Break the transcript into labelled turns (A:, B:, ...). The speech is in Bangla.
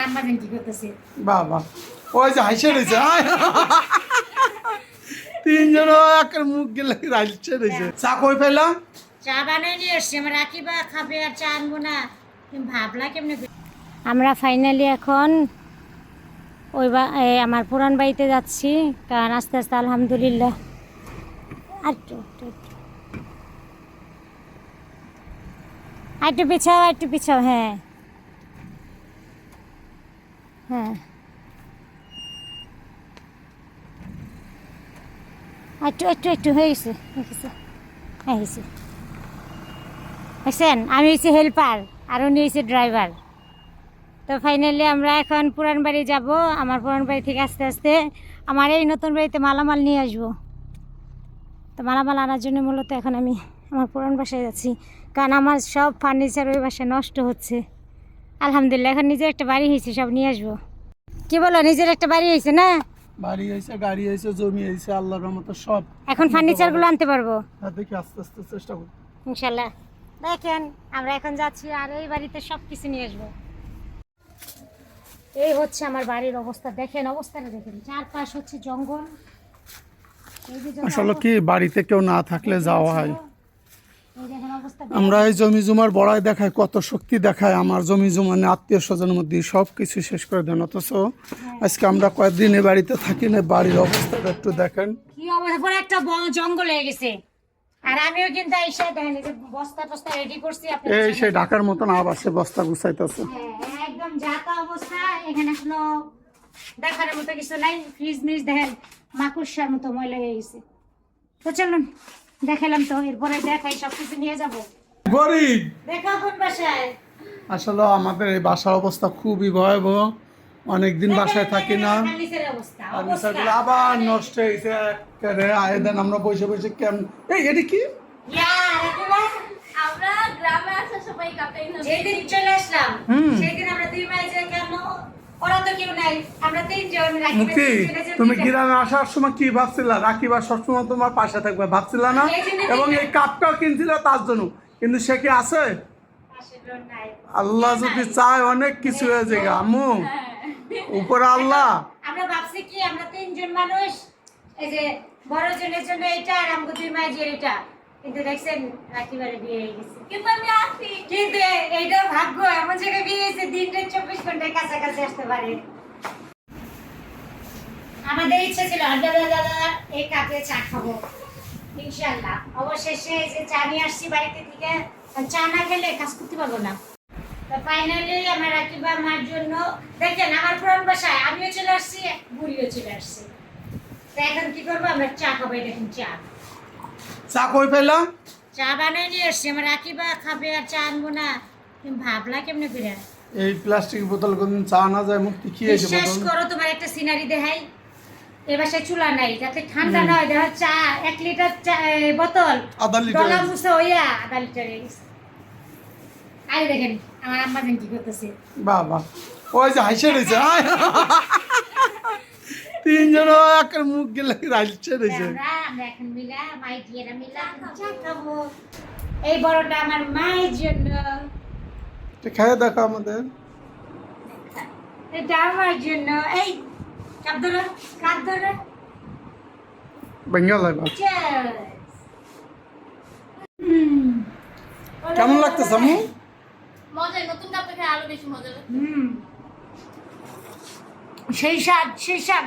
A: আম্মাজান কি করতেছে।
B: বাবা ওই যে হাসে রয়েছে তিনজন একের মুখ গেলে হাসছে রয়েছে চা কই
A: চা বানাই নিয়ে এসছি আমার রাখিবা খাবে আর চা আনব না। ভাবলা কেমনে আমরা ফাইনালি এখন ওই বা- আমার পুরান বাড়িতে যাচ্ছি কারণ আস্তে আস্তে আলহামদুলিল্লাহ। আর একটু পিছাও একটু পিছাও হ্যাঁ। হ্যাঁ। একটু একটু একটু হয়ে গেছে হয়ে গেছে, হয়ে আমি হচ্ছে হেল্পার আর উনি হচ্ছে ড্রাইভার তো ফাইনালি আমরা এখন পুরান বাড়ি যাব, আমার পুরান বাড়ি থেকে আস্তে আস্তে আমার এই নতুন বাড়িতে মালামাল নিয়ে আসব। তো মালামাল আনার জন্য মূলত এখন আমি আমার পুরান বাসায় যাচ্ছি, কারণ আমার সব ফার্নিচার ওই বাসায় নষ্ট হচ্ছে। আলহামদুলিল্লাহ এখন নিজের একটা বাড়ি হয়েছে সব নিয়ে আসব। কি বলো নিজের একটা বাড়ি হয়েছে না?
B: বাড়ি হয়েছে গাড়ি হয়েছে জমি হয়েছে আল্লাহর রহমতে সব
A: এখন ফার্নিচারগুলো আনতে পারব?
B: আর দেখি আস্তে আস্তে চেষ্টা
A: দেখেন আমরা এখন যাচ্ছি আর এই বাড়িতে সব কিছু নিয়ে আসব। এই হচ্ছে আমার বাড়ির অবস্থা। দেখেন অবস্থাটা দেখেন। চারপাশ হচ্ছে জঙ্গল।
B: আসলে কি বাড়িতে কেউ না থাকলে যাওয়া হয়? আমরা এই জমি জমার বড়াই দেখায় কত শক্তি দেখায় আমার জমি জমা নিয়ে আত্মীয় স্বজনের মধ্যে সব কিছু শেষ করে দেন। অথচ আজকে আমরা কয়েকদিন এ বাড়িতে থাকি না বাড়ির অবস্থাটা একটু দেখেন।
A: কি অবস্থা পুরো একটা জঙ্গল হয়ে গেছে। আর আমিও কিন্তু এই যে বস্তা টস্তা রেডি করছি আপনি
B: এই সেই ঢাকার মতন আবার সে বস্তা গুছাইতেছে।
A: হ্যাঁ, একদম যাতা অবস্থা এখানে কোনো দেখার মতো কিছু নাই। ফ্রিজ মিজ দেখেন মাকুসার মতো ময়লা হয়ে গেছে। তো চলুন। দেখালাম তো এরপরে দেখাই সব কিছু নিয়ে যাব।
B: গরিব!
A: দেখা কোন বাসায়।
B: আসলে আমাদের এই বাসার অবস্থা খুবই ভয়াবহ। অনেকদিন বাসায় থাকি না। আবার নষ্ট হয়েছে আয়েদান আমরা বসে বসে কেমন এই এটি কি?
C: আমরা গ্রামে আসা সবাই কাটাই না।
A: যেদিন চলে আসলাম
B: হুম।
A: সেদিন আমরা দুই মাই যে কেন ওরা তো কেউ নাই। আমরা তিনজন
B: মুক্তি তুমি গ্রামে আসার সময় কি ভাবছিলা? রাখিবা সবসময় তোমার পাশে থাকবে ভাবছিলা না? এবং এই কাপটাও কিনছিল তার জন্য। কিন্তু সে কি আছে। আল্লাহ যদি চায় অনেক কিছু হয়ে যায় আম্মু। উপরে আল্লাহ।
A: আমরা ভাবছি কি আমরা তিনজন মানুষ এই যে বড় জনের জন্য এটা আর আমাকে দুই মায়ের এটা। কিন্তু দেখছেন রাখিবারে বিয়ে হয়ে গেছে।
C: কিন্তু আমি আসি।
A: কিন্তু এ- এইটাও ভাগ্য এমন জায়গায় বিয়ে হয়েছে দিনটা চব্বিশ ঘন্টায় কাছাকাছি আসতে পারে। আমাদের ইচ্ছে ছিল আড্ডা দাদা দাদা এই কাপে চা খাব। ইনশাল্লাহ অবশেষে যে চা নিয়ে আসছি বাড়িতে থেকে চা না খেলে কাজ করতে পারব না। তো ফাইনালি আমার রাকিবা মার জন্য দেখেন আমার পুরান বাসায় আমিও চলে আসছি বুড়িও চলে আসছি। তো এখন কি করব? আমরা চা খাব দেখুন চা?
B: চা কই পেলাম
A: চা বানাই নিয়ে এসছি আমার রাকিবা খাবে আর চা আনব না। তুমি ভাবলা কেমনে করে
B: এই প্লাস্টিক বোতল কোনদিন চা না যায় মুক্তি কি
A: বিশ্বাস
B: বোতল
A: করো তোমার একটা সিনারি দেখাই। এ বাসায় চুলা নাই যাতে ঠান্ডা না হয়। দেখো চা এক লিটার চা বোতল।
B: আধা লিটার
A: ডলা মুছে হইয়া আধা লিটার গেছে দেখেন আমার আম্মা কি করতেছে।
B: বাবা ওই যে হাসে রয়েছে আয়। তিনজন একের মুখ গেলে হাসছে রয়েছে
A: আমরা আমরা এখন মিলা মাই দিয়েরা মিলা চা খাব। এই বড়টা আমার মায়ের জন্য।
B: খেয়ে দেখো আমাদের।
A: এটা আমার জন্য। এই কাপ ধরো কাপ ধরো।
B: বেঙ্গল। কেমন লাগতেছে আম্মু?
C: মজা নতুন কাপে খেয়ে আরও বেশি মজা লাগে
A: হুম সেই স্বাদ সেই স্বাদ